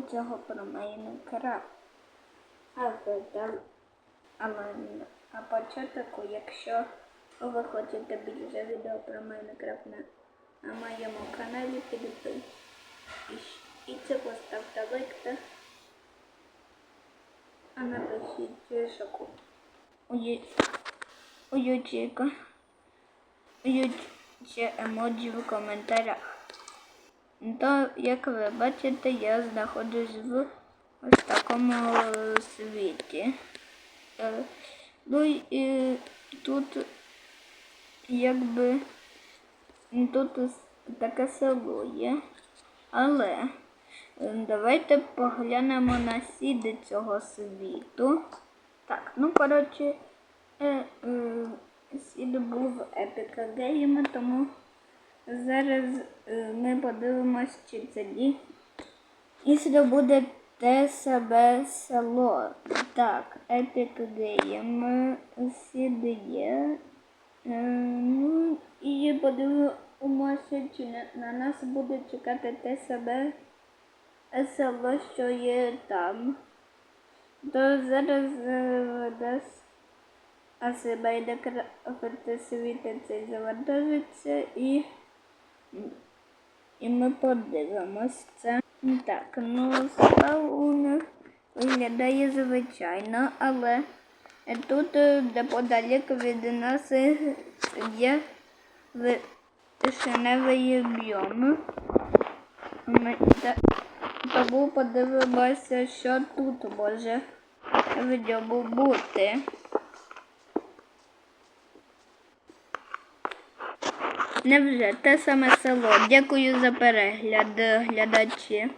цього про Майнкрафт. Але, там- але на початку, якщо ви хочете більше відео про Майнкрафт на, на моєму каналі, підпишіться і поставте лайк та а напишіть шоку. Уючика. Уюче емоджі в коментарях. То, як ви бачите, я знаходжусь в ось такому світі. Е, Ну і тут якби тут таке село є. Але е, давайте поглянемо на сіди цього світу. Так, ну коротше, е, сід був Epic Game, тому зараз е, ми подивимось, чи це дій. Якщо буде те себе село. Так, Epic Game є. Е, ну і подивимося, чи на, на нас буде чекати те себе село, що є там. То зараз е, дасть себе йде крафти світи цей завантажиться і, і ми подивимось це. Так, ну справа у них виглядає звичайно, але тут е, неподалік від нас е, є вишеневий біом. Тому подивимося, що тут може в бути. Невже те саме село. Дякую за перегляд, глядачі.